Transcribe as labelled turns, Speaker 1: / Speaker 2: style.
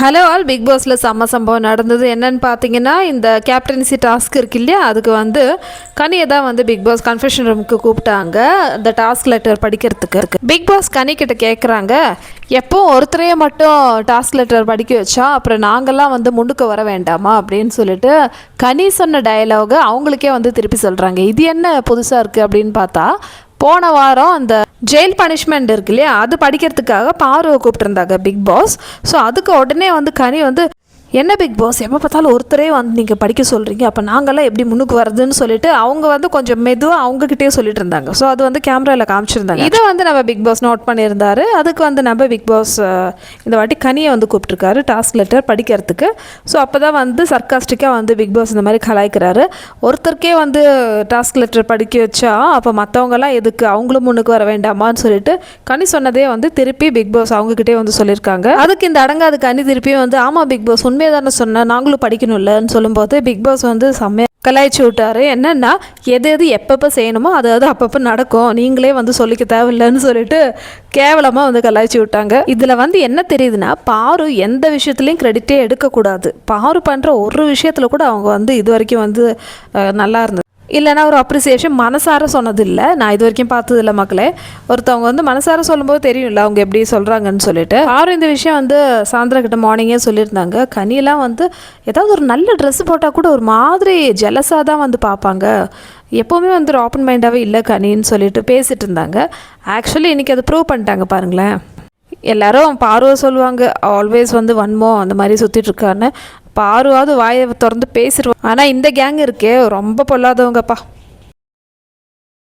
Speaker 1: Hello all big பாஸில் செம்ம சம்பவம் நடந்தது. என்னன்னு பார்த்தீங்கன்னா இந்த கேப்டன்சி டாஸ்க் இருக்கு இல்லையா? அதுக்கு வந்து கனியை தான் வந்து பிக் பாஸ் கன்ஃபெஷன் ரூமுக்கு கூப்பிட்டாங்க. இந்த டாஸ்க் லெட்டர் படிக்கிறதுக்கு. பிக் பாஸ் கனி கிட்ட கேட்குறாங்க எப்போ ஒருத்தரையே மட்டும் டாஸ்க் லெட்டர் படிக்க வச்சா அப்புறம் நாங்கள்லாம் வந்து முன்னுக்கு வர வேண்டாமா? அப்படின்னு சொல்லிட்டு கனி சொன்ன டயலாக அவங்களுக்கே வந்து திருப்பி சொல்கிறாங்க இது என்ன புதுசாக இருக்குது அப்படின்னு பார்த்தா போன வாரம் அந்த ஜெயில் பனிஷ்மெண்ட் இருக்கு இல்லையா? அது படிக்கிறதுக்காக பார்வை கூப்பிட்டுருந்தாங்க பிக் பாஸ் ஸோ அதுக்கு உடனே வந்து கனி வந்து என்ன பிக் பாஸ் எப்போ பார்த்தாலும் ஒருத்தரே வந்து நீங்கள் படிக்க சொல்கிறீங்க அப்போ நாங்கள்லாம் எப்படி முன்னுக்கு வருதுன்னு சொல்லிட்டு அவங்க வந்து கொஞ்சம் மெதுவாக அவங்ககிட்டயே சொல்லிட்டு இருந்தாங்க. ஸோ அது வந்து கேமராவில் காமிச்சிருந்தாங்க. இதை வந்து நம்ம பிக் பாஸ் நோட் பண்ணியிருந்தாரு. அதுக்கு வந்து நம்ம பிக் பாஸ் இந்த வாட்டி கனியை வந்து கூப்பிட்டுருக்காரு டாஸ்க் லெட்டர் படிக்கிறதுக்கு. ஸோ அப்போ தான் வந்து சர்க்காஸ்டிக்காக வந்து பிக் பாஸ் இந்த மாதிரி கலாய்க்கிறாரு. ஒருத்தருக்கே வந்து டாஸ்க் லெட்டர் படிக்க வச்சா அப்போ மற்றவங்கலாம் எதுக்கு? அவங்களும் முன்னுக்கு வர வேண்டாமான்னு சொல்லிட்டு கனி சொன்னதே வந்து திருப்பி பிக் பாஸ் அவங்ககிட்டே வந்து சொல்லியிருக்காங்க. அதுக்கு இந்த அடங்காத கனி திருப்பியும் வந்து ஆமாம் பிக் பாஸ் உண்மையை தானே சொன்னேன். நாங்களும் படிக்கணும்லன்னு சொல்லும்போது பிக் பாஸ் வந்து செம்மையா கலாய்ச்சி விட்டாரு. என்னென்னா எது எது எப்பப்போ செய்யணுமோ அது அது அப்பப்போ நடக்கும். நீங்களே வந்து சொல்லிக்க தேவையில்லைன்னு சொல்லிட்டு கேவலமாக வந்து கலாய்ச்சி விட்டாங்க. இதில் வந்து என்ன தெரியுதுன்னா பாரு எந்த விஷயத்துலையும் கிரெடிட்டே எடுக்கக்கூடாது. பாரு பண்ணுற ஒரு விஷயத்தில் கூட அவங்க வந்து இது வரைக்கும் வந்து நல்லா இருந்தது. இல்லைன்னா ஒரு அப்ரிசியேஷன் மனசார சொன்னதில்லை. நான் இது வரைக்கும் பார்த்ததில்ல மக்களே. ஒருத்தவங்க வந்து மனசார சொல்லும்போது தெரியும்ல அவங்க எப்படி சொல்கிறாங்கன்னு சொல்லிட்டு. ஆறு இந்த விஷயம் வந்து சாயந்தரம் கிட்ட மார்னிங்கே சொல்லியிருந்தாங்க. கனியெல்லாம் வந்து ஏதாவது ஒரு நல்ல ட்ரெஸ் போட்டால் கூட ஒரு மாதிரி ஜெலஸாக தான் வந்து பார்ப்பாங்க. எப்போவுமே வந்து ஒரு ஓப்பன் மைண்டாகவே இல்லை கனின்னு சொல்லிட்டு பேசிகிட்டு இருந்தாங்க. ஆக்சுவலி இன்றைக்கி அதை ப்ரூவ் பண்ணிட்டாங்க பாருங்களேன். எல்லாரும் பார்வை சொல்லுவாங்க ஆல்வேஸ் வந்து வன்மோ அந்த மாதிரி சுற்றிட்டு இருக்கான்னு பார்வாவது வாயை திறந்து பேசிடுவாங்க ஆனால் இந்த கேங் இருக்கே ரொம்ப பொல்லாதவங்கப்பா.